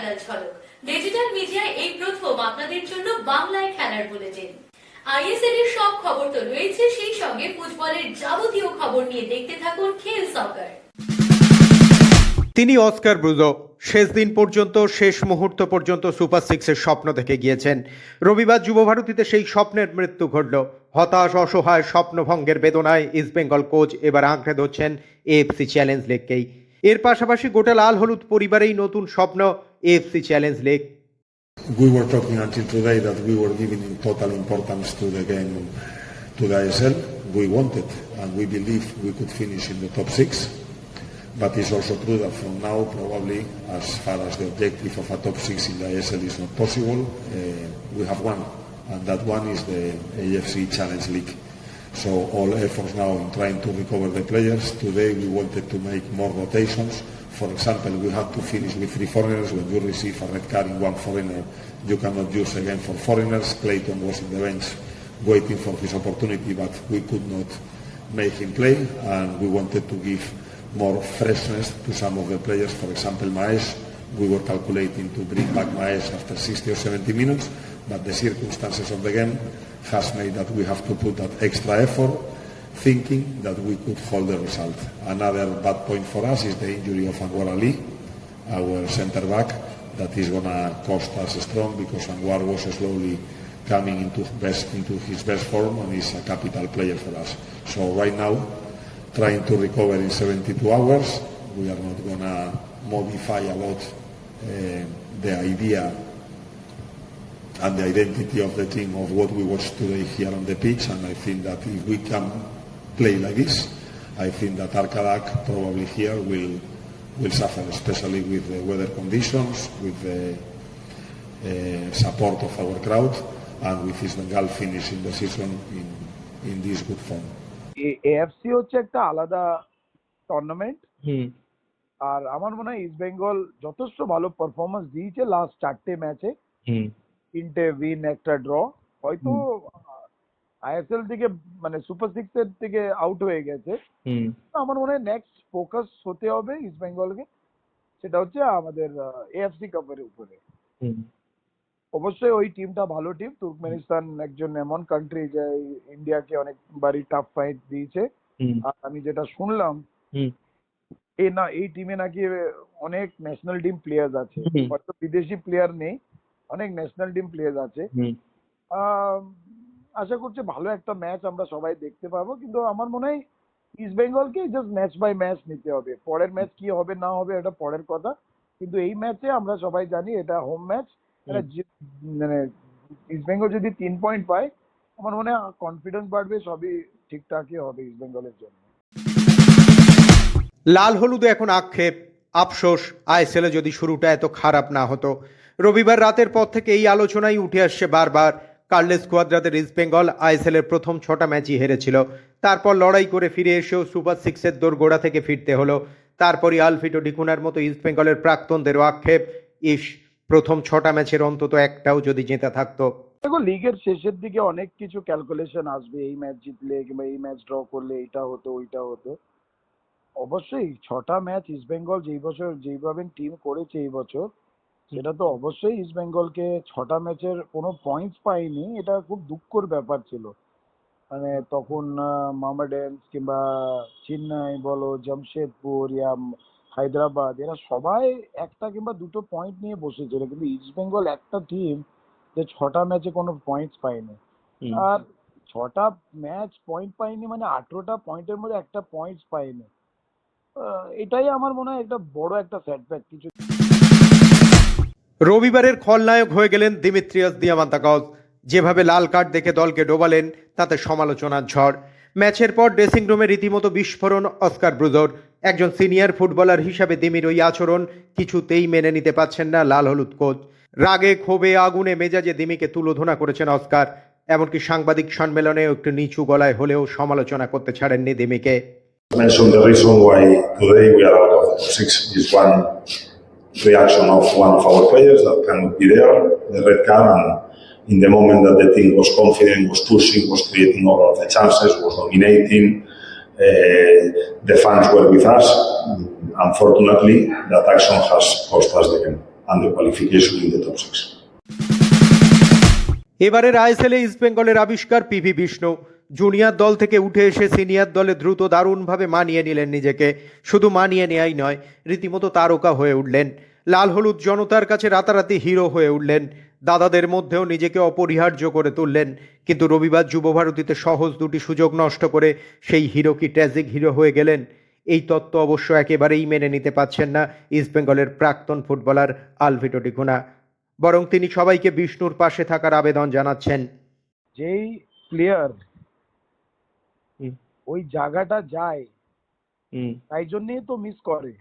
খেলার ঝলক। ডিজিটাল মিডিয়ায় এই প্রথম আপনাদের জন্য বাংলায় খেলার বুলেটিন। আইএসএল এর সব খবর তো রয়েছে, সেই সঙ্গে ফুটবলের যাবতীয় খবর নিয়ে দেখতে থাকুন খেল সকার তিনি অস্কার ব্রুজো, শেষ দিন পর্যন্ত, শেষ মুহূর্ত পর্যন্ত সুপার সিক্সের স্বপ্ন থেকে গিয়েছেন। রবিবার যুবভারতীতে সেই স্বপ্নের মৃত্যু ঘটল। হতাশ, অসহায়, স্বপ্নভঙ্গের বেদনায় ইস্টবেঙ্গল কোচ এবার আঁকড়ে ধরছেন এএফসি চ্যালেঞ্জ লিগকেই এর পাশাপাশি গোটা লাল হলুদ পরিবারেই নতুন স্বপ্ন AFC Challenge League. We were talking until today that we were giving total importance to the game, to the ISL. We wanted and we believe we could finish in the top six. But it's also true that from now, probably, as far as the objective of a top six in the ISL is not possible, uh, we have one. And that one is the AFC Challenge League. So all efforts now in trying to recover the players. Today we wanted to make more rotations for example, we had to finish with three foreigners. When you receive a red card in one foreigner, you cannot use again for foreigners. Clayton was in the bench waiting for his opportunity, but we could not make him play, and we wanted to give more freshness to some of the players. For example, Maesh, we were calculating to bring back Maesh after 60 or 70 minutes, but the circumstances of the game has made that we have to put that extra effort, thinking that we could hold the result. Another bad point for us is the injury of Anwar Ali, our centre back, that is going to cost us strong because Anwar was slowly coming into best into his best form and is a capital player for us. So right now, trying to recover in 72 hours, we are not going to modify a lot uh, the idea and the identity of the team of what we watched today here on the pitch. And I think that if we can play like this, I think that Arkadak probably here will will suffer, especially with the weather conditions, with the uh, support of our crowd, and with East Bengal finishing the season in in this good form. AFC হচ্ছে একটা আলাদা tournament আর আমার মনে হয় east Bengal যথেষ্ট ভালো performance দিয়েছে last চারটে ম্যাচে তিনটে উইন একটা ড্র হয়তো আইএসএল থেকে মানে সুপার সিক্স এর থেকে আউট হয়ে গেছে। আমার মনে হয় নেক্সট ফোকাস হতে হবে ইস্ট বেঙ্গলকে সেটা হচ্ছে আমাদের এএফসি কাপের উপরে। অবশ্যই ওই টিমটা ভালো টিম তুর্কমেনিস্তান একজন এমন কান্ট্রি যে ইন্ডিয়াকে অনেকবারই টাফ ফাইট দিয়েছে। আর আমি যেটা শুনলাম এ না এই টিমে নাকি অনেক ন্যাশনাল টিম প্লেয়ার্স আছে। হয়তো বিদেশি প্লেয়ার নেই অনেক ন্যাশনাল টিম প্লেয়ার্স আছে। আশা করছি ভালো একটা ম্যাচ আমরা সবাই দেখতে পাবো। কিন্তু আমার মনে হয় ইস্ট বেঙ্গলকে জাস্ট ম্যাচ বাই ম্যাচ নিতে হবে। পরের ম্যাচ কি হবে না হবে এটা পরের কথা। কিন্তু এই ম্যাচে আমরা সবাই জানি এটা হোম। ম্যাচ এটা মানে ইস্ট বেঙ্গল যদি তিন পয়েন্ট পায় আমার মনে হয় কনফিডেন্স বাড়বে সবই ঠিকঠাকই হবে ইস্ট বেঙ্গলের জন্য। লাল হলুদে এখন আক্ষেপ। আফসোস আইএসএলে যদি শুরুটা এত খারাপ না হতো। রবিবার রাতের পর থেকে এই আলোচনাই উঠে আসছে বারবার। কার্লেস কোয়াদ্রাদের ইস্ট বেঙ্গল আইএসএল এর প্রথম ছটা ম্যাচই হেরেছিল। তারপর লড়াই করে ফিরে এসেও সুপার সিক্সের দোরগোড়া থেকে ফিরতে হলো। তারপরই আলফিটো ডিকুনার মতো ইস্ট বেঙ্গলের প্রাক্তনদেরও আক্ষেপ, ইস, প্রথম ছটা ম্যাচের অন্তত একটাও যদি জেতা থাকতো। দেখো লিগের শেষের দিকে অনেক কিছু ক্যালকুলেশন আসবে, এই ম্যাচ জিতলে, কিংবা এই ম্যাচ ড্র করলে, এইটা হতো, ওইটা হতো। অবশ্যই, ছটা ম্যাচ ইস্ট বেঙ্গল যেই বছর, যেইভাবে টিম করেছে এই বছর সেটা তো অবশ্যই ইস্ট বেঙ্গলকে ছটা ম্যাচের কোনো পয়েন্টস পায়নি এটা খুব দুঃখর ব্যাপার ছিল। মানে তখন মামাডেন্স কিংবা চেন্নাই বলো জামশেদপুর ইয়া হায়দ্রাবাদ এরা সবাই একটা কিংবা দুটো পয়েন্ট নিয়ে বসেছিল। কিন্তু ইস্ট বেঙ্গল একটা টিম যে ছটা ম্যাচে কোনো পয়েন্টস পায়নি। আর ছটা ম্যাচ পয়েন্ট পাইনি মানে আঠেরোটা পয়েন্টের মধ্যে একটা পয়েন্টস পাইনি আহ, এটাই আমার মনে হয় একটা বড় একটা সেটব্যাক কিছু রবিবারের খলনায়ক হয়ে গেলেন দিমিত্রিয়াস দিয়ামান্তাকজ যেভাবে লাল কার্ড দেখে দলকে ডোবালেন, তাতে সমালোচনার ঝড়। ম্যাচের পর ড্রেসিং রুমে রীতিমতো বিস্ফোরণ, অস্কার ব্রুজোর। একজন সিনিয়র ফুটবলার হিসাবে দিমির ওই আচরণ কিছুতেই মেনে নিতে পারছেন না লাল হলুদ কোচ। রাগে, ক্ষোভে, আগুনে, মেজাজে দিমিকে তুলোধনা করেছেন অস্কার। এমনকি সাংবাদিক সম্মেলনে একটু নিচু গলায় হলেও সমালোচনা করতে ছাড়েননি দিমিকে। mention the reason why today we are out of the top six is one reaction of one of our players that cannot be there, the red card, and in the moment that the team was confident, was pushing, was creating all of the chances, was dominating, uh, the fans were with us. Unfortunately, that action has cost us the game. and the qualification in the top six. এবারের আইএসএলে ইস্টবেঙ্গলের আবিষ্কার PV Vishnu junior দল থেকে উঠে এসে senior দলে দ্রুত দারুণভাবে মানিয়ে নিলেন নিজেকে। শুধু মানিয়ে নেয়াই নয়, রীতিমতো তারকা হয়ে উঠলেন। লাল হলুদ জনতার কাছে রাতারাতি হিরো হয়ে উঠলেন। দাদাদের মধ্যেও নিজেকে অপরিহার্য করে তুললেন। কিন্তু রবিবার যুবভারতীতে সহজ দুটি সুযোগ নষ্ট করে সেই হিরো কি ট্র্যাজিক হিরো হয়ে গেলেন? এই তত্ত্ব অবশ্য একেবারেই মেনে নিতে পারছেন না ইস্টবেঙ্গলের প্রাক্তন ফুটবলার আলভিটো টিকুনা বরং তিনি সবাইকে বিষ্ণুর পাশে থাকার আবেদন জানাচ্ছেন। যেই প্লেয়ার। ওই জায়গাটা যায় তাই জন্যই তো মিস করে।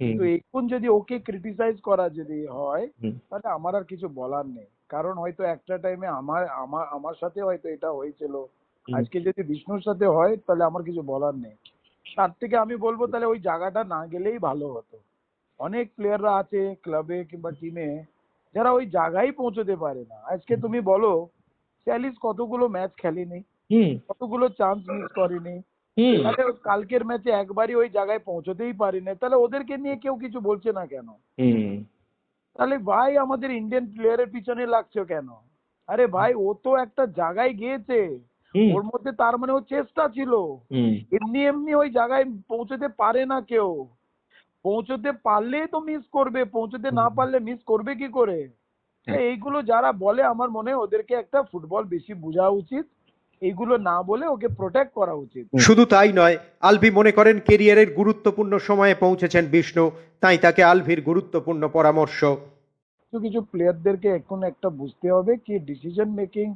হুম। তো এখন যদি ওকে ক্রিটিসাইজ করা যদি হয় তাহলে আমার আর কিছু বলার নেই। কারণ হয়তো একটা টাইমে আমার আমার আমার সাথে হয়তো এটা হয়েছিল। আজকে যদি বিষ্ণুর সাথে হয় তাহলে আমার কিছু বলার নেই। তার থেকে আমি বলব তাহলে ওই জায়গাটা না গেলেই ভালো হতো। অনেক প্লেয়াররা আছে ক্লাবে কিংবা টিমে যারা ওই জায়গায় পৌঁছতে পারে না। আজকে তুমি বলো স্যালিস কতগুলো ম্যাচ খেলেনি? কতগুলো চান্স মিস করেনি। তাহলে কালকের ম্যাচে একবারই ওই জায়গায় পৌঁছতেই পারিনি। তাহলে ওদেরকে নিয়ে কেউ কিছু বলছে না কেন? তাহলে ভাই আমাদের ইন্ডিয়ান প্লেয়ারের পিছনে লাগছো কেন? আরে ভাই ও তো একটা জায়গায় গিয়েছে। ওর মধ্যে তার মানে ও চেষ্টা ছিল। এমনি এমনি ওই জায়গায় পৌঁছতে পারে না কেউ। পৌঁছতে পারলেই তো মিস করবে পৌঁছতে না পারলে মিস করবে কি করে? তা এইগুলো যারা বলে আমার মনে হয় ওদেরকে একটা ফুটবল বেশি বোঝা উচিত। এইগুলো না বলে ওকে প্রোটেক্ট করা উচিত। শুধু তাই নয় আলভি মনে করেন কেরিয়ারের গুরুত্বপূর্ণ সময়ে পৌঁছেছেন বিষ্ণু তাই তাকে আলভির গুরুত্বপূর্ণ পরামর্শ। কিছু কিছু প্লেয়ারদেরকে এখন একটা বুঝতে হবে কি decision making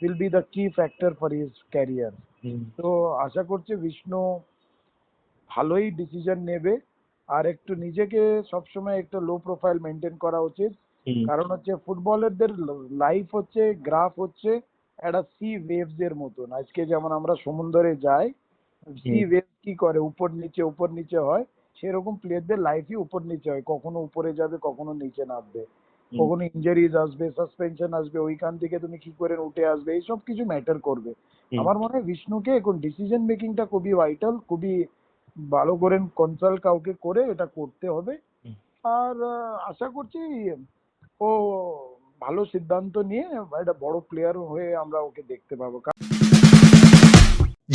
will be the key factor for his career তো আশা করছি বিষ্ণু ভালোই ডিসিশন নেবে আর একটু নিজেকে সবসময় একটা লো প্রোফাইল মেনটেন করা উচিত। কারণ হচ্ছে ফুটবলারদের লাইফ হচ্ছে গ্রাফ হচ্ছে একটা সি ওয়েভস এর মতন। আজকে যেমন আমরা সমুদ্রে যাই সি ওয়েভ কি করে? উপর নিচে উপর নিচে হয়। সেরকম প্লেয়ারদের লাইফই উপর নিচে হয়। কখনো উপরে যাবে কখনো নিচে নামবে। কখনো ইনজারিজ আসবে সাসপেনশন আসবে ওইখান থেকে তুমি কি করে উঠে আসবে? এইসব কিছু ম্যাটার করবে। আমার মনে হয় বিষ্ণুকে এখন ডিসিশন মেকিংটা খুবই ভাইটাল খুবই ভালো করে কনসাল্ট কাউকে করে এটা করতে হবে। আর আশা করছি ও ভালো সিদ্ধান্ত নিয়ে একটা বড় প্লেয়ার হয়ে আমরা ওকে দেখতে পাবো।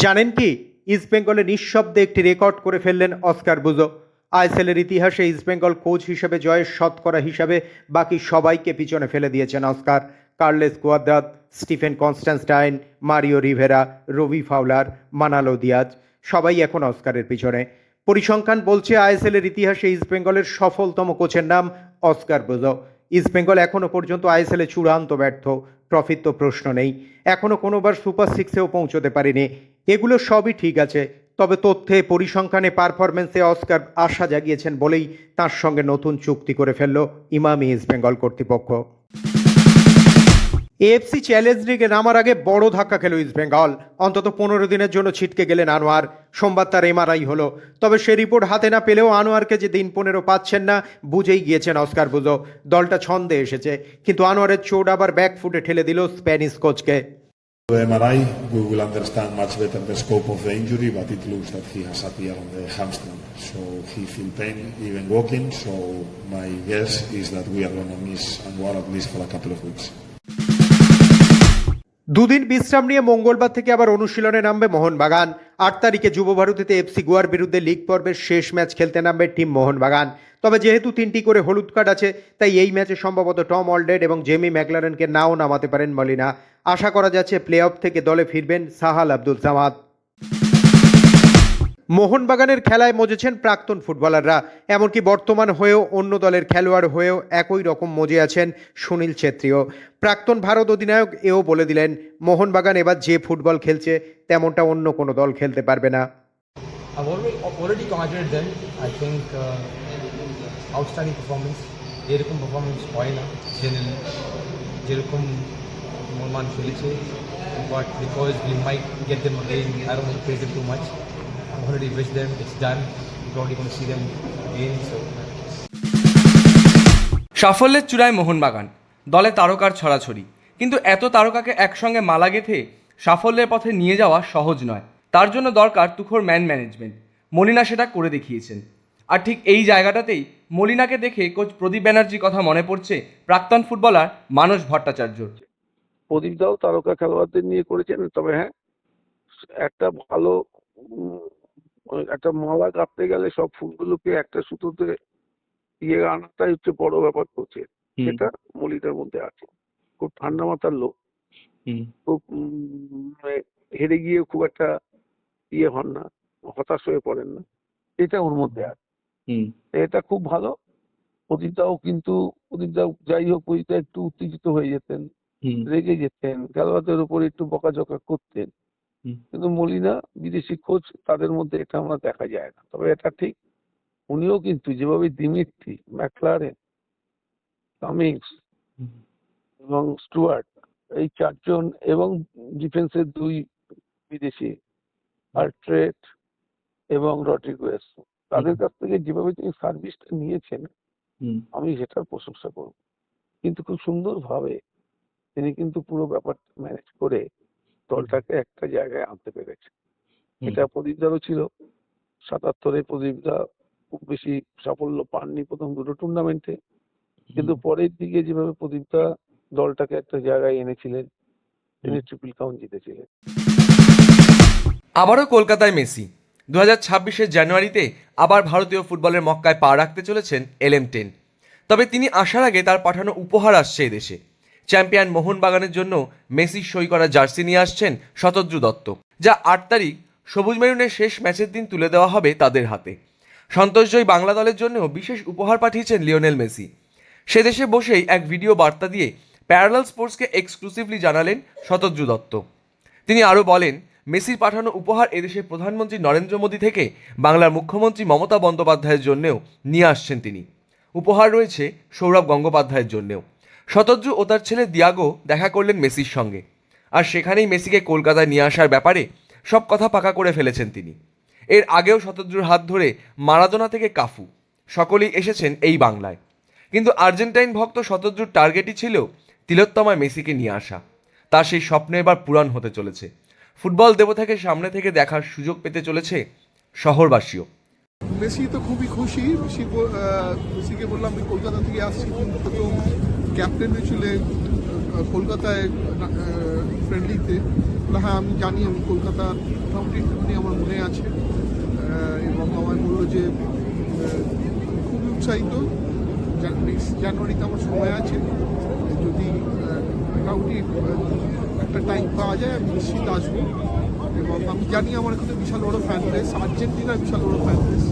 জানেন কি? ইস্টবেঙ্গলে নিঃশব্দে একটি রেকর্ড করে ফেললেন অস্কার বুজো আইএসএলের ইতিহাসে ইস্টবেঙ্গল কোচ হিসেবে জয়ের শতকরা হিসাবে বাকি সবাইকে পিছনে ফেলে দিয়েছেন Oscar. Carles Cuadrat Stephen Constantine Mario Rivera Robbie Fowler Manolo Diaz সবাই এখন অস্কারের পিছনে। পরিসংখ্যান বলছে আইএসএলের ইতিহাসে ইস্টবেঙ্গলের সফলতম কোচের নাম অস্কার বুজো ইস্টবেঙ্গল এখনও পর্যন্ত আইএসএলে চূড়ান্ত ব্যর্থ। ট্রফির তো প্রশ্ন নেই। এখনও কোনোবার সুপার সিক্সেও পৌঁছতে পারেনি। এগুলো সবই ঠিক আছে। তবে তথ্যে পরিসংখ্যানে পারফরমেন্সে অস্কার আশা জাগিয়েছেন বলেই তার সঙ্গে নতুন চুক্তি করে ফেলল ইমামি ইস্টবেঙ্গল কর্তৃপক্ষ। এএফসি চ্যালেঞ্জ লিগে নামার আগে বড় ধাক্কা খেলো ইস্ট বেঙ্গল অন্তত পনেরো দিনের জন্য ছিটকে গেলেন আনোয়ার। সোমবার তার এমআরআই হলো। তবে সে রিপোর্ট হাতে না পেলেও আনোয়ারকে যে দিন পনেরো পাচ্ছেন না, বুঝেই গিয়েছেন অস্কার বুঝো দলটা ছন্দে এসেছে। কিন্তু আনোয়ারের চোট আবার ব্যাক ফুটে ঠেলে দিল স্প্যানিশ কোচকে So দুদিন বিশ্রাম নিয়ে মঙ্গলবার থেকে আবার অনুশীলনে নামবে মোহনবাগান। আট তারিখে যুবভারতীতে এফসি গোয়ার বিরুদ্ধে লিগ পর্বের শেষ ম্যাচ খেলতে নামবে টিম মোহনবাগান। তবে যেহেতু তিনটি করে হলুদ কার্ড আছে, তাই এই ম্যাচে সম্ভবত টম অলডেড এবং জেমি ম্যাকলারেনকে নাও নামাতে পারেন মলিনা। আশা করা যাচ্ছে প্লে অফ থেকে দলে ফিরবেন সাহাল আব্দুল সামাদ। মোহনবাগানের খেলায় মজেছেন প্রাক্তন ফুটবলাররা। এমনকি বর্তমান হয়েও অন্য দলের খেলোয়াড় হয়েও একই রকম মজে আছেন সুনীল ছেত্রীও। প্রাক্তন ভারত অধিনায়ক এও বলে দিলেন, মোহনবাগান এবার যে ফুটবল খেলছে, তেমনটা অন্য কোনো দল খেলতে পারবে না। But because we might get them again I don't too much already wished them. It's done. We're probably going to see them again. So সাফল্যের চূড়ায় মোহনবাগান দলে তারকার ছড়াছড়ি কিন্তু এত তারকাকে একসঙ্গে মালা গেঁথে সাফল্যের পথে নিয়ে যাওয়া সহজ নয় তার জন্য দরকার তুখোর ম্যান ম্যানেজমেন্ট মলিনা সেটা করে দেখিয়েছেন আর ঠিক এই জায়গাটাতেই মলিনাকে দেখে কোচ প্রদীপ ব্যানার্জির কথা মনে পড়ছে প্রাক্তন ফুটবলার মানস ভট্টাচার্যর প্রদীপ দাও তারকা খেলোয়াড়দের নিয়ে করেছেন তবে হ্যাঁ একটা ভালো একটা মালা কাটতে গেলে সব ফুলগুলোকে একটা সুতোতে ইয়ে আনাটাই হচ্ছে বড় ব্যাপার করছে সেটা মলিটার মধ্যে আছে। খুব ঠান্ডা মাথার লোক। খুব মানে হেরে গিয়ে খুব একটা ইয়ে হন না হতাশ হয়ে পড়েন না। এটা ওর মধ্যে আছে। এটা খুব ভালো। প্রদীপদাও কিন্তু প্রদীপদাও যাই হোক প্রদীপদা একটু উত্তেজিত হয়ে যেতেন রেগে যেতেন খেলোয়াড়দের উপর একটু বকাঝকা করতেন। কিন্তু মলিনা বিদেশি কোচ তাদের মধ্যে এটা আমরা দেখা যায় না। তবে এটা ঠিক। উনিও কিন্তু যেভাবে দিমিত্রি ম্যাকলারেন কামিংস এবং স্টুয়ার্ট এই চারজন এবং ডিফেন্সের দুই বিদেশি আর্ট্রেট এবং রড্রিগুয়েস তাদের কাছ থেকে যেভাবে তিনি সার্ভিসটা নিয়েছেন আমি সেটার প্রশংসা করব। কিন্তু খুব সুন্দরভাবে তিনি কিন্তু পুরো ব্যাপারটা ম্যানেজ করে দলটাকে একটা জায়গায় আনতে পেরেছে। এটা প্রদীপদারও ছিল। সাতাত্তরে প্রদীপদা খুব বেশি সাফল্য পাননি প্রথম দুটো টুর্নামেন্টে কিন্তু পরের দিকে যেভাবে প্রদীপদা দলটাকে একটা জায়গায় এনেছিলেন তিনি ট্রিপল কাউন্ট জিতেছিলেন। আবারও কলকাতায় মেসি। দু হাজার ছাব্বিশের জানুয়ারিতে আবার ভারতীয় ফুটবলের মক্কায় পা রাখতে চলেছেন এলএম টেন। তবে তিনি আসার আগে তার পাঠানো উপহার আসছে এদেশে চ্যাম্পিয়ন মোহনবাগানের জন্য মেসির সই করা জার্সি নিয়ে আসছেন শতদ্রু দত্ত, যা আট তারিখ সবুজ মেরুনের শেষ ম্যাচের দিন তুলে দেওয়া হবে তাদের হাতে। সন্তোষজয়ী বাংলা দলের জন্যও বিশেষ উপহার পাঠিয়েছেন লিওনেল মেসি। সে দেশে বসেই এক ভিডিও বার্তা দিয়ে প্যারালাল স্পোর্টসকে এক্সক্লুসিভলি জানালেন শতদ্রু দত্ত। তিনি আরও বলেন, মেসির পাঠানো উপহার এদেশের প্রধানমন্ত্রী নরেন্দ্র মোদী থেকে বাংলার মুখ্যমন্ত্রী মমতা বন্দ্যোপাধ্যায়ের জন্যেও নিয়ে আসছেন তিনি। উপহার রয়েছে সৌরভ গঙ্গোপাধ্যায়ের জন্যেও। শতদ্রু ও তার ছেলে দিয়াগো দেখা করলেন মেসির সঙ্গে। আর সেখানেই মেসিকে কলকাতায় নিয়ে আসার ব্যাপারে সব কথা পাকা করে ফেলেছেন তিনি। এর আগেও শতদ্রুর হাত ধরে মারাদোনা থেকে কাফু, সকলেই এসেছেন এই বাংলায়। কিন্তু আর্জেন্টাইন ভক্ত শতদ্রুর টার্গেটই ছিল তিলোত্তমায় মেসিকে নিয়ে আসা। তার সেই স্বপ্ন এবার পূরণ হতে চলেছে। ফুটবল দেবতাকে সামনে থেকে দেখার সুযোগ পেতে চলেছে শহরবাসীও। মেসি তো খুবই খুশি। মেসি মেসিকে বললাম, আমি কলকাতা থেকে আসছি প্রথম ক্যাপ্টেন হয়েছিল কলকাতায় ফ্রেন্ডলিতে হ্যাঁ আমি জানি, আমি কলকাতার মোটামুটি একটুখানি আমার মনে আছে। এবং আমায় বলল যে খুবই উৎসাহিত। জানুয়ারিতে আমার সময় আছে। যদি মোটামুটি একটা টাইম পাওয়া যায়, আমি নিশ্চিত আসব। এবং আমি জানি আমার এখানে বিশাল বড় ফ্যান বেস আর্জেন্টিনার বিশাল বড় ফ্যান খুবই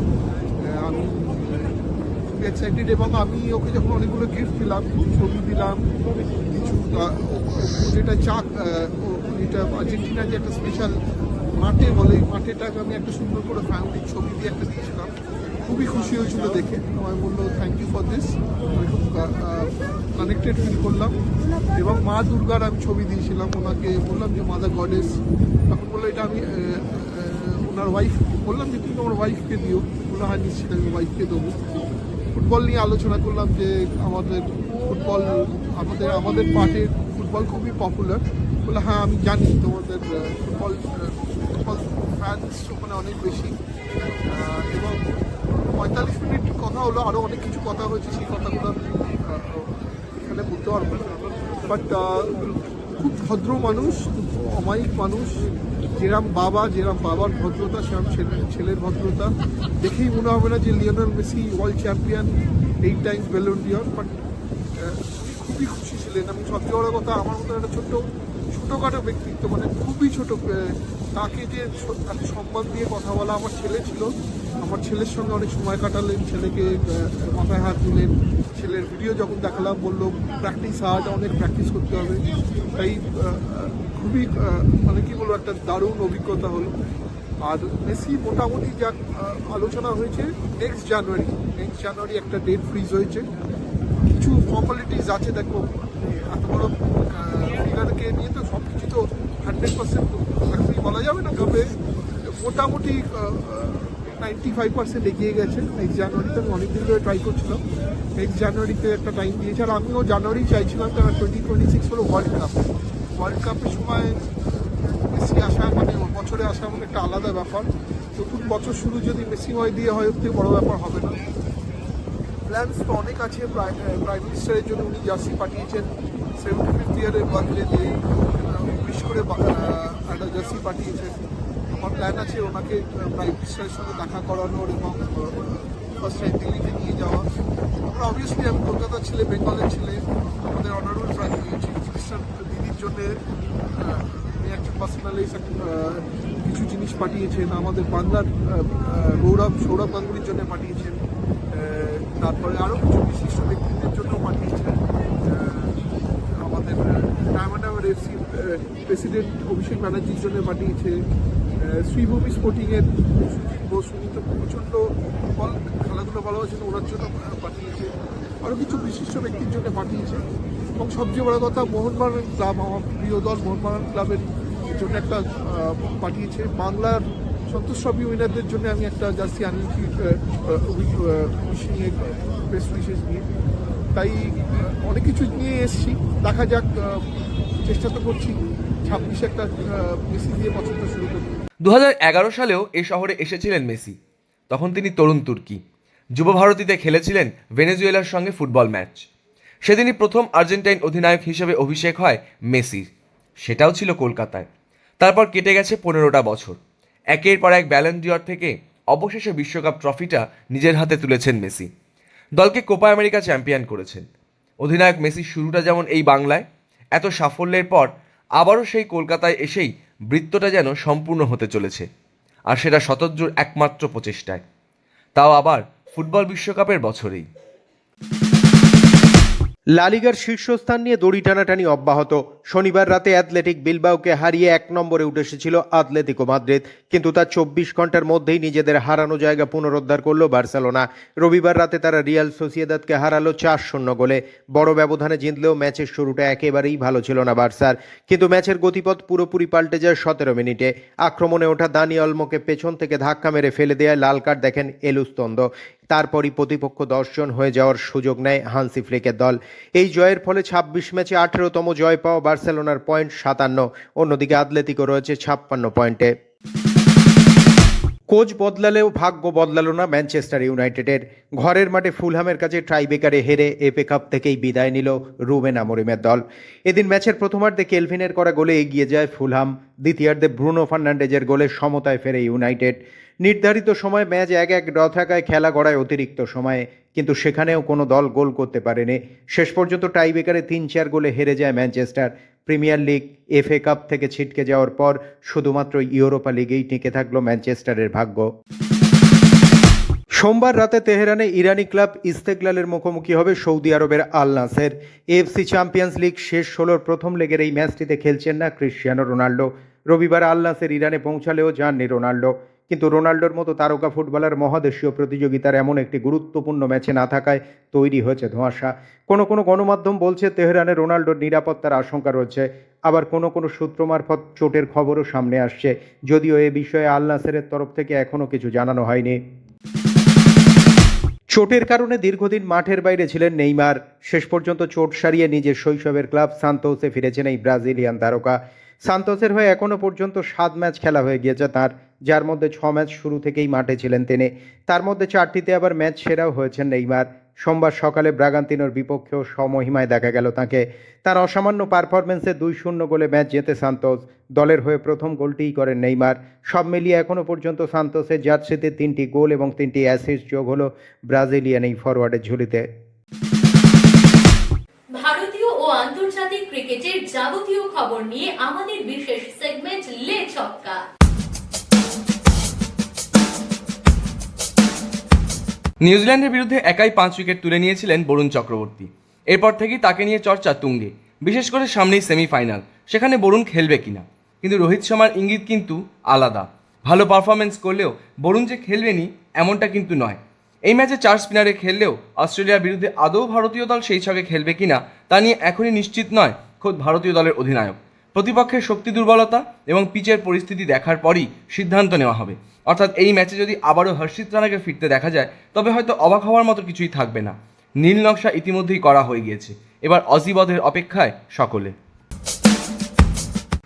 এক্সাইটেড এবং আমি ওকে যখন অনেকগুলো গিফট দিলাম ছবি দিলাম, কিছু যেটা চাক এটা আর্জেন্টিনার যে একটা স্পেশাল মাঠে বলে মাঠেটাকে আমি একটা সুন্দর করে ফ্যামিলির ছবি দিয়ে একটা দিয়েছিলাম। খুবই খুশি হয়েছিল দেখে। আমায় বলল থ্যাংক ইউ ফর দিস আমি খুব কানেক্টেড ফিল করলাম। এবং মা দুর্গার আমি ছবি দিয়েছিলাম। ওনাকে বললাম যে মাদার গডেস তখন বলল, এটা আমি ওনার ওয়াইফ বললাম যে, তুমি তোমার ওয়াইফকে দিও। বলল হ্যাঁ নিশ্চিত আমি ওয়াইফকে দেবো। ফুটবল নিয়ে আলোচনা করলাম যে আমাদের ফুটবল, আমাদের আমাদের পার্টির ফুটবল খুবই পপুলার বলে হ্যাঁ আমি জানি তোমাদের ফুটবল ফুটবল ফ্যান্স ওখানে অনেক বেশি। এবং পঁয়তাল্লিশ মিনিট কথা হলো আরও অনেক কিছু কথা হয়েছে, সেই কথাগুলো এখানে বলতে পারব বাট খুব ভদ্র মানুষ, খুব অমায়িক মানুষ। যেরাম বাবা, যেরাম বাবার ভদ্রতা, সেরম ছেলে ছেলের ভদ্রতা। দেখেই মনে হবে না যে Lionel Messi world champion eight Ballon d'Or but খুবই খুশি ছিলেন। এবং সবচেয়ে বড় কথা, আমার মতো একটা ছোট্ট, ছোটোখাটো ব্যক্তিত্ব মানে খুবই ছোট তাকে যে এত সম্মান দিয়ে কথা বলা আমার ছেলে ছিল। আমার ছেলের সঙ্গে অনেক সময় কাটালেন, ছেলেকে মাথায় হাত দিলেন। ছেলের ভিডিও যখন দেখালাম, বলল প্র্যাকটিস হার্ড অনেক প্র্যাকটিস করতে হবে। তাই খুবই মানে কি বলব, একটা দারুণ অভিজ্ঞতা হলো। আর মেসি মোটামুটি যা আলোচনা হয়েছে নেক্সট জানুয়ারি নেক্সট জানুয়ারি একটা ডেট ফ্রিজ হয়েছে। কিছু ফর্মালিটিস আছে, দেখো এত বড় ফিগারকে নিয়ে তো সব কিছু তো হান্ড্রেড পার্সেন্ট বলা যাবে না। তবে মোটামুটি নাইনটি ফাইভ পার্সেন্ট এগিয়ে গেছে। নেক্সট জানুয়ারিতে আমি অনেকদিন ধরে ট্রাই করছিলাম। নেক্সট জানুয়ারিতে একটা টাইম দিয়েছে। আর আমিও জানুয়ারি চাইছিলাম কারণ টোয়েন্টি টোয়েন্টি সিক্স হলো ওয়ার্ল্ড কাপ ওয়ার্ল্ড কাপের সময় মেসি আসা মানে বছরে আসা মানে একটা আলাদা ব্যাপার। নতুন বছর শুরু যদি মেসি হয়, দিয়ে হয় ওর থেকে বড় ব্যাপার হবে না। প্ল্যান্স তো অনেক আছে। প্রাইম মিনিস্টারের জন্য উনি জার্সি পাঠিয়েছেন। সেভেন্টি ফিফথ ইয়ারের বার্থডেতে উইশ করে একটা জার্সি পাঠিয়েছেন। আমার প্ল্যান আছে ওনাকে প্রাইম মিনিস্টারের সঙ্গে দেখা করানোর এবং ফার্স্ট টাইম দিল্লিতে নিয়ে যাওয়া। আমরা অবভিয়াসলি আমি কলকাতার ছেলে, বেঙ্গলের ছেলে, আমাদের অনারেবল প্রাইম মিনিস্টার দিদির জন্য একটা পার্সোনালাইজ কিছু জিনিস পাঠিয়েছেন। আমাদের বাংলার গৌরব, সৌরভ গাঙ্গুলির জন্য পাঠিয়েছেন। তারপরে আরও কিছু বিশিষ্ট ব্যক্তিদের জন্য পাঠিয়েছেন। আমাদের ডায়মন্ড এফসি প্রেসিডেন্ট অভিষেক ব্যানার্জির জন্য পাঠিয়েছে। শ্রীভূমি স্পোর্টিংয়ের সুজিত বোস উনি তো প্রচণ্ড বল খেলাধুলো ভালোবাসেন ওনার জন্য পাঠিয়েছে আরও কিছু বিশিষ্ট ব্যক্তির জন্য পাঠিয়েছে। এবং সবচেয়ে বড় কথা, মোহনবাগান ক্লাব আমার প্রিয় দল মোহনবাগান ক্লাবের জন্য একটা পাঠিয়েছে। বাংলার সন্তোষ ট্রফি উইনারদের জন্য আমি একটা জার্সি আনিয়েছি উইশিং বেস্ট উইশেস নিয়ে। তাই অনেক কিছু নিয়ে এসেছি। দেখা যাক চেষ্টা তো করছি। ছাব্বিশে একটা মেসি দিয়ে বছরটা শুরু করতে। দু হাজার এগারো সালেও এ শহরে এসেছিলেন মেসি। তখন তিনি তরুণ তুর্কি। যুব ভারতীতে খেলেছিলেন ভেনেজুয়েলার সঙ্গে ফুটবল ম্যাচ। সেদিনই প্রথম আর্জেন্টাইন অধিনায়ক হিসেবে অভিষেক হয় মেসির। সেটাও ছিল কলকাতায়। তারপর কেটে গেছে পনেরোটা বছর। একের পর এক ব্যালেন্ডিয়র থেকে অবশেষে বিশ্বকাপ ট্রফিটা নিজের হাতে তুলেছেন মেসি। দলকে কোপা আমেরিকা চ্যাম্পিয়ন করেছেন। অধিনায়ক মেসির শুরুটা যেমন এই বাংলায়, এত সাফল্যের পর আবারও সেই কলকাতায় এসেই বৃত্তটা যেন সম্পূর্ণ হতে চলেছে, আর সেটা শতজ্জুর একমাত্র প্রচেষ্টায়। তাও আবার ফুটবল বিশ্বকাপের বছরেই। লালিগার শীর্ষস্থান নিয়ে দড়ি টানাটানি অব্যাহত। শনিবার রাতে অ্যাথলেটিক বিলবাওকে হারিয়ে এক নম্বরে উঠে এসেছিল আতলেতিকো মাদ্রিদ। কিন্তু তার চব্বিশ ঘণ্টার মধ্যেই নিজেদের হারানো জায়গা পুনরুদ্ধার করল বার্সেলোনা। রবিবার রাতে তারা রিয়াল সোসিয়েদাদকে হারালো চার শূন্য গোলে। বড় ব্যবধানে জিতলেও ম্যাচের শুরুটা একেবারেই ভালো ছিল না বার্সার। কিন্তু ম্যাচের গতিপথ পুরোপুরি পাল্টে যায় সতেরো মিনিটে। আক্রমণে ওঠা দানি অলমোকে পেছন থেকে ধাক্কা মেরে ফেলে দেয় লাল কার্ড দেখেন এলুস্তন্দ। তারপরই প্রতিপক্ষ দশজন হয়ে যাওয়ার সুযোগ নেয় হান্সি ফ্লিকের দল। এই জয়ের ফলে ছাব্বিশ ম্যাচে আঠেরোতম জয় পাওয়া বার্সেলোনার পয়েন্ট সাতান্ন। অন্যদিকে আতলেতিকো রয়েছে ছাপ্পান্ন পয়েন্টে। কোচ বদলালেও ভাগ্য বদলালো না ম্যানচেস্টার ইউনাইটেডের। ঘরের মাঠে ফুলহামের কাছে ট্রাইবেকারে হেরে এপে কাপ থেকেই বিদায় নিল রুবেন আমরিমের দল। এদিন ম্যাচের প্রথমার্ধে কেলভিনের করা গোলে এগিয়ে যায় ফুলহাম, দ্বিতীয়ার্ধে ব্রুনো ফার্নান্ডেজের গোলে সমতায় ফেরে ইউনাইটেড। নির্ধারিত সময় ম্যাচ এক এক ড্র থাকায় খেলা গড়ায় অতিরিক্ত সময়ে, কিন্তু সেখানেও কোনো দল গোল করতে পারেনি। শেষ পর্যন্ত টাইবেকারে তিন চার গোলে হেরে যায় Manchester. Premier League, FA Cup থেকে ছিটকে যাওয়ার পর শুধুমাত্র ইউরোপা লিগেই টিকে থাকল ম্যানচেস্টারের ভাগ্য। সোমবার রাতে তেহরানে ইরানি ক্লাব ইস্তেকলালের মুখোমুখি হবে সৌদি আরবের Al Nassr. FC Champions League শেষ ষোলোর প্রথম লেগের এই ম্যাচটিতে খেলছেন না ক্রিশ্চিয়ানো রোনাল্ডো। রবিবার আল নাসের ইরানে পৌঁছালেও যাননি রোনাল্ডো। কিন্তু রোনাল্ডোর মতো তারকা ফুটবলার মহাদেশীয় প্রতিযোগিতার এমন একটি গুরুত্বপূর্ণ ম্যাচে না থাকায় তৈরি হয়েছে ধোঁয়াশা। কোনো কোনো গণমাধ্যম বলছে, তেহরানে রোনাল্ডোর নিরাপত্তার আশঙ্কা রয়েছে। আবার কোনো কোনো সূত্র মারফত চোটের খবরও সামনে আসছে। যদিও এ বিষয়ে আল নাসেরের তরফ থেকে এখনও কিছু জানানো হয়নি। চোটের কারণে দীর্ঘদিন মাঠের বাইরে ছিলেন নেইমার। শেষ পর্যন্ত চোট সারিয়ে নিজের শৈশবের ক্লাব সান্তোসে ফিরেছেন এই ব্রাজিলিয়ান তারকা। সান্তোসের হয়ে এখনও পর্যন্ত সাত ম্যাচ খেলা হয়ে গিয়েছে তার। যার মধ্যে ছ ম্যাচ শুরু থেকেই মাঠে ছিলেন তিনি। তার মধ্যে চারটিতে আবার ম্যাচ সেরাও হয়েছেন নেইমার। সোমবার সকালে ব্রাগান্তিনোর বিপক্ষেও সমহিমায় দেখা গেল তাকে। তার অসামান্য পারফরমেন্সে দুই শূন্য গোলে ম্যাচ জেতে সান্তোস। দলের হয়ে প্রথম গোলটিই করেন নেইমার। সব মিলিয়ে এখনও পর্যন্ত সান্তোসের জার্সিতে তিনটি গোল এবং তিনটি অ্যাসিস্ট যোগ হল ব্রাজিলিয়ান এই ফরওয়ার্ডের ঝুলিতে। আন্তর্জাতিক ক্রিকেটের যাবতীয় খবর নিয়ে আমাদের বিশেষ সেগমেন্ট লে ছক্কা। নিউজিল্যান্ডের বিরুদ্ধে একাই পাঁচ উইকেট তুলে নিয়েছিলেন বরুণ চক্রবর্তী। এরপর থেকেই তাকে নিয়ে চর্চা তুঙ্গে, বিশেষ করে সামনেই সেমিফাইনাল, সেখানে বরুণ খেলবে কিনা। কিন্তু রোহিত শর্মার ইঙ্গিত কিন্তু আলাদা। ভালো পারফরমেন্স করলেও বরুণ যে খেলবেনি, এমনটা কিন্তু নয়। এই ম্যাচে চার স্পিনারে খেললেও অস্ট্রেলিয়ার বিরুদ্ধে আদৌ ভারতীয় দল সেই ছকে খেলবে কিনা, তা নিয়ে এখনই নিশ্চিত নয় খোদ ভারতীয় দলের অধিনায়ক। প্রতিপক্ষের শক্তি দুর্বলতা এবং পিচের পরিস্থিতি দেখার পরই সিদ্ধান্ত নেওয়া হবে। অর্থাৎ এই ম্যাচে যদি আবারও হর্ষিত রানাকে ফিরতে দেখা যায়, তবে হয়তো অবাক হওয়ার মতো কিছুই থাকবে না। নীল নকশা ইতিমধ্যেই করা হয়ে গিয়েছে। এবার অজিবধের অপেক্ষায় সকলে।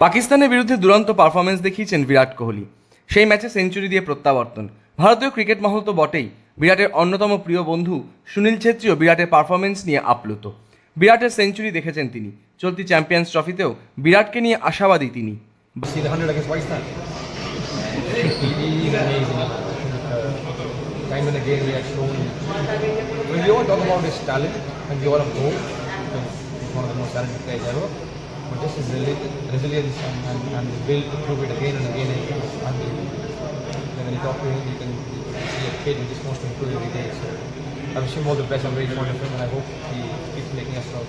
পাকিস্তানের বিরুদ্ধে দুরন্ত পারফরমেন্স দেখিয়েছেন বিরাট কোহলি। সেই ম্যাচে সেঞ্চুরি দিয়ে প্রত্যাবর্তন। ভারতীয় ক্রিকেট মহল তো বটেই। বিরাটের অন্যতম প্রিয় বন্ধু সুনীল ছেত্রীও বিরাটের পারফরমেন্স নিয়ে আপ্লুত। বিরাটের সেঞ্চুরি দেখেছেন তিনি। চলতি চ্যাম্পিয়ন্স ট্রফিতেও বিরাটকে নিয়ে আশাবাদী তিনি। See the 100 against Pakistan. He is amazing. Uh, time and again he has shown. When we all talk about his talent and we all have hope because he's one of the most talented players ever. But just his resilience and, and, and the will to prove it again and again is unbelievable. And when you talk to him, you can see a kid who just wants to improve every day. So I wish him all the best. I'm very fond of him and I hope he keeps making us proud.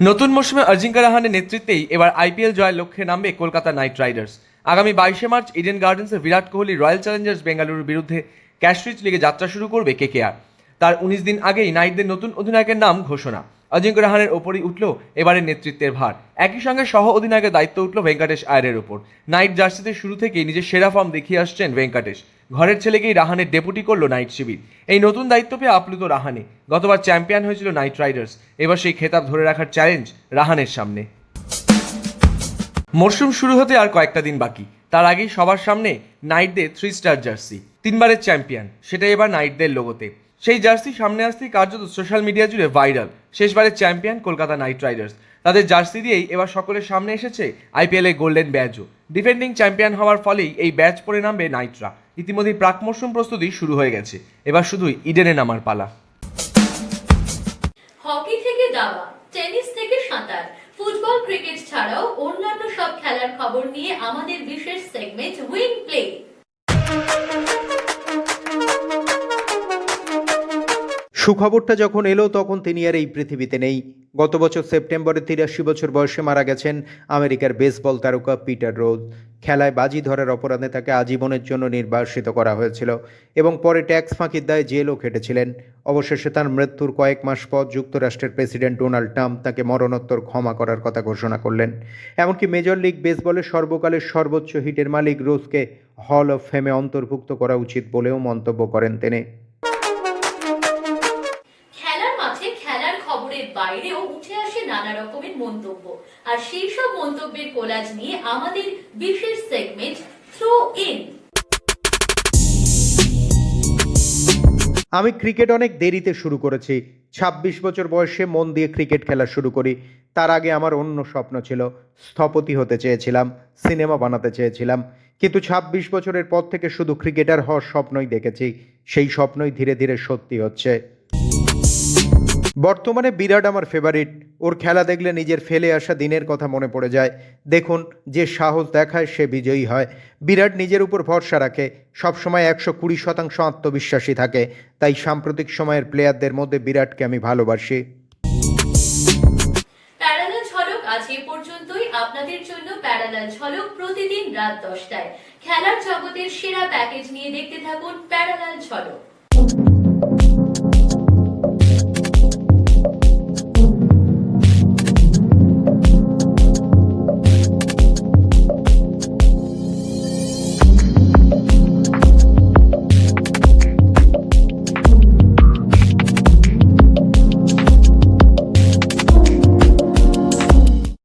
নতুন মৌসুমে অজিঙ্কা রাহানের নেতৃত্বেই এবার IPL জয়ের লক্ষ্যে নামবে Kolkata Knight Riders আগামী বাইশে March Eden গার্ডেন্সে বিরাট কোহলি, রয়্যাল চ্যালেঞ্জার্স বেঙ্গালুরুর বিরুদ্ধে ক্যাশরিচ লিগে যাত্রা শুরু করবে কেকেআর। তার উনিশ দিন আগেই নাইটদের নতুন অধিনায়কের নাম ঘোষণা। অজিঙ্ক্য রাহানের ওপরই উঠল এবারের নেতৃত্বের ভার। একই সঙ্গে সহ অধিনায়কের দায়িত্ব উঠল ভেঙ্কটেশ আয়ারের ওপর। নাইট জার্সিতে শুরু থেকেই নিজের সেরা ফর্ম দেখিয়ে আসছেন ভেঙ্কটেশ। ঘরের ছেলেকেই রাহানের ডেপুটি করল নাইট শিবির। এই নতুন দায়িত্ব পেয়ে আপ্লুত রাহানে। গতবার চ্যাম্পিয়ন হয়েছিল নাইট রাইডার্স। এবার সেই খেতাব ধরে রাখার চ্যালেঞ্জ রাহানের সামনে। মরশুম শুরু হতে আর কয়েকটা দিন বাকি। তার আগেই সবার সামনে নাইটদের থ্রি স্টার জার্সি তিনবারের চ্যাম্পিয়ন সেটা এবার নাইটদের লোগোতে সেই জার্সি সামনে আসতেই কার্যত সোশ্যাল মিডিয়া জুড়ে ভাইরাল শেষবারের চ্যাম্পিয়ন কলকাতা নাইট রাইডার্স। তাদের জার্সি দিয়েই এবার সকলের সামনে এসেছে আইপিএল গোল্ডেন ব্যাচও ডিফেন্ডিং চ্যাম্পিয়ন হওয়ার ফলেই এই ব্যাচ পরে নামবে নাইটরা। ইতিমধ্যেই প্রাক মরশুম প্রস্তুতি শুরু হয়ে গেছে। এবার শুধুই ইডেনে নামার পালা। হকি থেকে দাবা, টেনিস থেকে সাঁতার ফুটবল ক্রিকেট ছাড়াও অন্যান্য সব খেলার খবর নিয়ে আমাদের বিশেষ সেগমেন্ট উইন প্লে সুখবরটা যখন এলো, তখন তিনি আর এই পৃথিবীতে নেই। গত বছর সেপ্টেম্বরে তিরাশি বছর বয়সে মারা গেছেন আমেরিকার বেসবল তারকা পিটার রোজ। খেলায় বাজি ধরার অপরাধে তাকে আজীবনের জন্য নির্বাসিত করা হয়েছিল এবং পরে ট্যাক্স ফাঁকির দায়ে জেলও খেটেছিলেন। অবশেষে তার মৃত্যুর কয়েক মাস পর যুক্তরাষ্ট্রের প্রেসিডেন্ট ডোনাল্ড ট্রাম্প তাকে মরণোত্তর ক্ষমা করার কথা ঘোষণা করলেন। এমনকি মেজর লিগ বেসবলের সর্বকালের সর্বোচ্চ হিটের মালিক রোজকে হল অফ ফেমে অন্তর্ভুক্ত করা উচিত বলেও মন্তব্য করেন তিনি। নানা রকমের মন্তব্য। আর সেই সব মন্তব্যের কোলাজ নিয়ে আমাদের বিশেষ সেগমেন্ট থ্রো ইন আমি ক্রিকেট অনেক দেরিতে শুরু করেছি। ২৬ বছর বয়সে মন দিয়ে ক্রিকেট খেলা শুরু করি। তার আগে আমার অন্য স্বপ্ন ছিল, স্থপতি হতে চেয়েছিলাম সিনেমা বানাতে চেয়েছিলাম। কিন্তু ২৬ বছরের পর থেকে শুধু ক্রিকেটার হওয়ার স্বপ্নই দেখেছি। সেই স্বপ্নই ধীরে ধীরে সত্যি হচ্ছে। বর্তমানে বিরাট আমার ফেভারিট ওর খেলা দেখলে নিজের ফেলে আসা দিনের কথা মনে পড়ে যায়। দেখুন, যে সাহস দেখায় সে বিজয়ী হয়। বিরাট নিজের উপর ভরসা রাখে। সবসময় একশো কুড়ি শতাংশ আত্মবিশ্বাসী থাকে। তাই সাম্প্রতিক সময়ের প্লেয়ারদের মধ্যে বিরাটকে আমি ভালোবাসি। পর্যন্তই। আপনাদের জন্য প্যারালাল ঝলক প্রতিদিন রাত দশটায়। খেলার জগতের সেরা প্যাকেজ নিয়ে দেখতে থাকুন প্যারালাল ঝলক।